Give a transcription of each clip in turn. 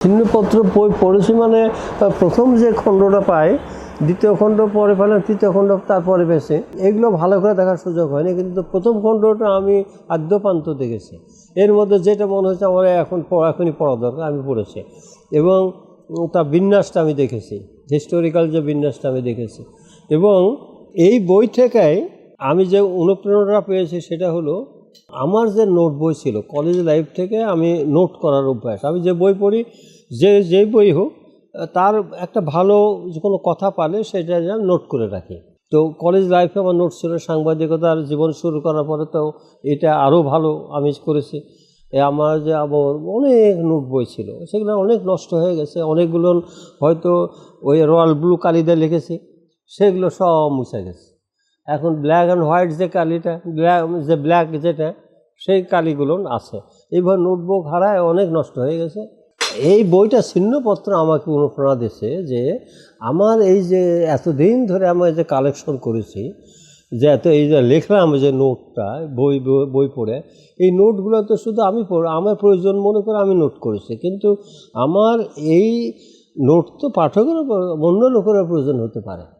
ছিন্নপত্র বই পড়েছি মানে প্রথম যে খণ্ডটা পাই দ্বিতীয় খণ্ড পরে পেলাম তৃতীয় খণ্ড তারপরে পেয়েছে। এগুলো ভালো করে দেখার সুযোগ হয়নি, কিন্তু প্রথম খণ্ডটা আমি আদ্যপান্ত দেখেছি। এর মধ্যে যেটা মনে হচ্ছে আমার এখন এখনই পড়া দরকার, আমি পড়েছি। এবং তার বিন্যাসটা আমি দেখেছি হিস্টোরিক্যাল যে বিন্যাসটা আমি দেখেছি। এবং এই বই থেকেই আমি যে অনুপ্রেরণা পেয়েছি, সেটা হলো আমার যে নোট বই ছিল কলেজ লাইফ থেকে আমি নোট করার অভ্যাস। আমি যে বই পড়ি, যে যেই বই হোক, তার একটা ভালো কোনো কথা পালে সেটা যেন নোট করে রাখি। তো কলেজ লাইফে আমার নোট ছিল সাংবাদিকতার জীবন শুরু করার পরে তো এটা আরও ভালো আমি করেছি। এ আমার যে আবার অনেক নোট বই ছিল, সেগুলো অনেক নষ্ট হয়ে গেছে। অনেকগুলো হয়তো ওই রয়্যাল ব্লু কালিতে লিখেছি, সেগুলো সব মুছে গেছে। এখন ব্ল্যাক অ্যান্ড হোয়াইট যে কালিটা ব্ল্যাক যে ব্ল্যাক যেটা, সেই কালিগুলো আছে। এইভাবে নোটবুক হারায়, অনেক নষ্ট হয়ে গেছে। এই বইটা ছিন্নপত্র আমাকে অনুপ্রেরণা দিয়েছে যে আমার এই যে এতদিন ধরে আমি যে কালেকশন করেছি, যে এত এই যে লিখলাম যে নোটটা, বই, বই- পড়ে, এই নোটগুলো তো শুধু আমি পড়ে, আমার প্রয়োজন মনে করে আমি নোট করেছি। কিন্তু আমার এই নোট তো পাঠকেরও প্র- অন্য লোকেরও প্রয়োজন হতে পারে।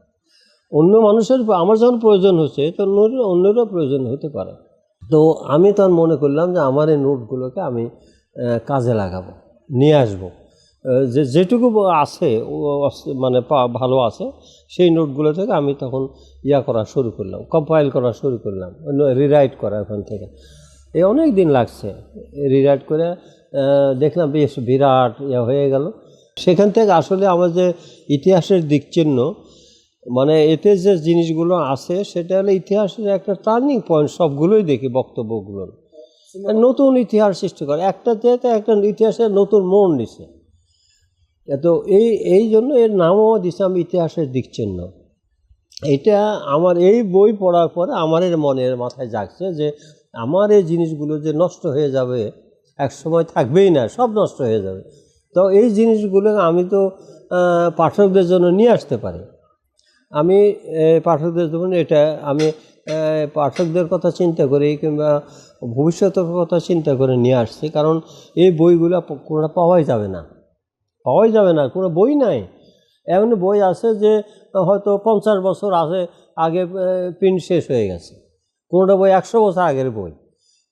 অন্য মানুষের আমার যখন প্রয়োজন হচ্ছে, তো অন্যেরও অন্যেরও প্রয়োজন হতে পারে। তো আমি তখন মনে করলাম যে আমার এই নোটগুলোকে আমি কাজে লাগাবো, নিয়ে আসব। যে, যেটুকু আছে মানে ভালো আছে, সেই নোটগুলো থেকে আমি তখন ইয়া করা শুরু করলাম কম্পাইল করা শুরু করলাম রিরাইট করা ওখান থেকে। এই অনেক দিন লাগছে রিরাইট করে দেখলাম বেশ বিরাট ইয়া হয়ে গেল। সেখান থেকে আসলে আমার যে ইতিহাসের দিকচিহ্ন মানে এতে যে জিনিসগুলো আছে সেটা হলো ইতিহাসের একটা টার্নিং পয়েন্ট সবগুলোই দেখি বক্তব্যগুলো। নতুন ইতিহাস সৃষ্টি করে। একটা যেতে একটা ইতিহাসের নতুন মোড় নিছে। তো এই এই জন্য এর নামও দিছে আমি ইতিহাসের দিকচিহ্ন এটা আমার এই বই পড়ার পরে আমার এর মনের মাথায় জাগছে যে আমার এই জিনিসগুলো যে নষ্ট হয়ে যাবে এক সময় থাকবেই না সব নষ্ট হয়ে যাবে। তো এই জিনিসগুলো আমি তো পাঠকদের জন্য নিয়ে আসতে পারি। আমি পাঠকদের জন্য এটা, আমি পাঠকদের কথা চিন্তা করে কিংবা ভবিষ্যতের কথা চিন্তা করে নিয়ে আসছি। কারণ এই বইগুলো কোনোটা পাওয়াই যাবে না। পাওয়াই যাবে না, কোনো বই নাই। এমন বই আছে যে, হয়তো পঞ্চাশ বছর আগে আগে প্রিন্ট শেষ হয়ে গেছে। কোনোটা বই একশো বছর আগের বই।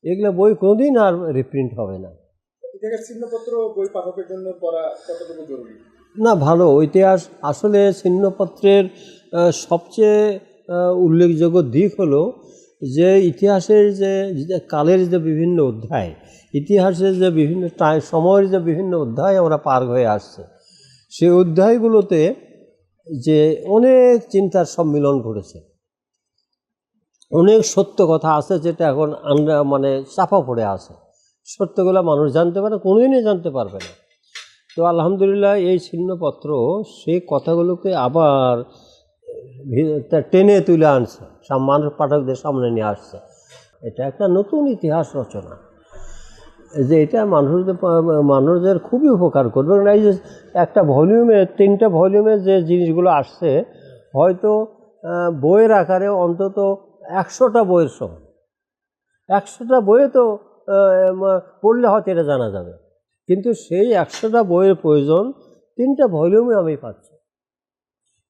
এগুলো বই কোনোদিন আর রিপ্রিন্ট হবে না। জন্য পড়া না, ভালো। ইতিহাস আসলে ছিন্নপত্রের সবচেয়ে উল্লেখযোগ্য দিক হলো যে ইতিহাসের যে কালের যে বিভিন্ন অধ্যায়, ইতিহাসের যে বিভিন্ন সময়ের যে বিভিন্ন অধ্যায় আমরা পার হয়ে আসছে সেই অধ্যায়গুলোতে যে অনেক চিন্তার সম্মিলন ঘটেছে। অনেক সত্য কথা আছে যেটা এখন আমরা মানে চাপা পড়ে আছে। সত্যগুলো মানুষ জানতে পারে, কোনোদিনই জানতে পারবে না। তো আলহামদুলিল্লাহ এই ছিন্নপত্র সেই কথাগুলোকে আবার টেনে তুলে আনছে মানুষ পাঠকদের সামনে নিয়ে আসছে। এটা একটা নতুন ইতিহাস রচনা। যে এটা মানুষদের মানুষদের খুবই উপকার করবে। কারণ এই যে একটা ভলিউমে, তিনটা ভলিউমে যে জিনিসগুলো আসছে, হয়তো বইয়ের আকারে অন্তত একশোটা বইয়ের সমান। একশোটা বইয়ে তো পড়লে হয়তো এটা জানা যাবে। কিন্তু সেই একশোটা বইয়ের প্রয়োজন তিনটা ভলিউমে আমি পাচ্ছি।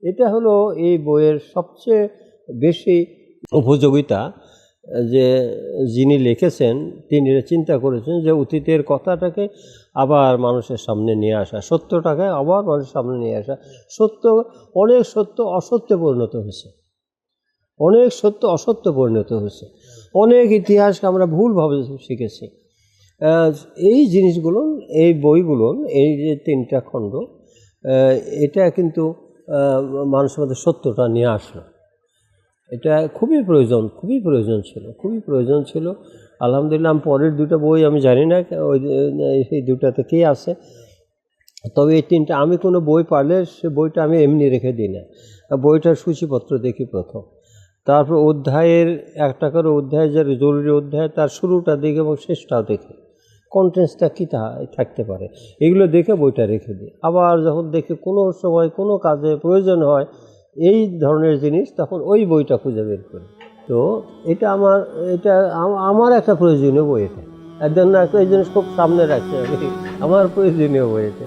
এটা হলো এই বইয়ের সবচেয়ে বেশি উপযোগিতা, যে যিনি লিখেছেন, তিনি চিন্তা করেছেন যে অতীতের কথাটাকে আবার মানুষের সামনে নিয়ে আসা, সত্যটাকে আবার মানুষের সামনে নিয়ে আসা। সত্য, অনেক সত্য অসত্যে পরিণত হয়েছে। অনেক সত্য অসত্য পরিণত হয়েছে। অনেক ইতিহাসকে আমরা ভুলভাবে শিখেছি। এই জিনিসগুলো, এই বইগুলো, এই যে তিনটা খণ্ড এটা কিন্তু মানুষের মধ্যে সত্যটা নিয়ে আসলো। এটা খুবই প্রয়োজন খুবই প্রয়োজন ছিল, খুবই প্রয়োজন ছিল। আলহামদুলিল্লাহ, আমি পরের দুটো বই আমি জানি না, ওই সেই দুটাতে কে আছে। তবে এই তিনটা, আমি কোনো বই পারলে সে বইটা আমি এমনি রেখে দিই না। বইটার সূচিপত্র দেখি প্রথম। তারপর অধ্যায়ের একটা করে অধ্যায় যার জরুরি অধ্যায়, তার শুরুটা দেখি এবং শেষটাও দেখি। কন্টেন্টসটা কী থাকতে পারে? এগুলো দেখে বইটা রেখে দিই। আবার যখন দেখে কোনো সময় কোনো কাজে প্রয়োজন হয়, এই ধরনের জিনিস, তখন ওই বইটা খুঁজে বের করি। তো এটা আমার এটা আমার একটা প্রয়োজনীয় বই এটা। এর না এই জিনিস খুব সামনে রাখতে আমি আমার প্রয়োজনীয় বই এটা।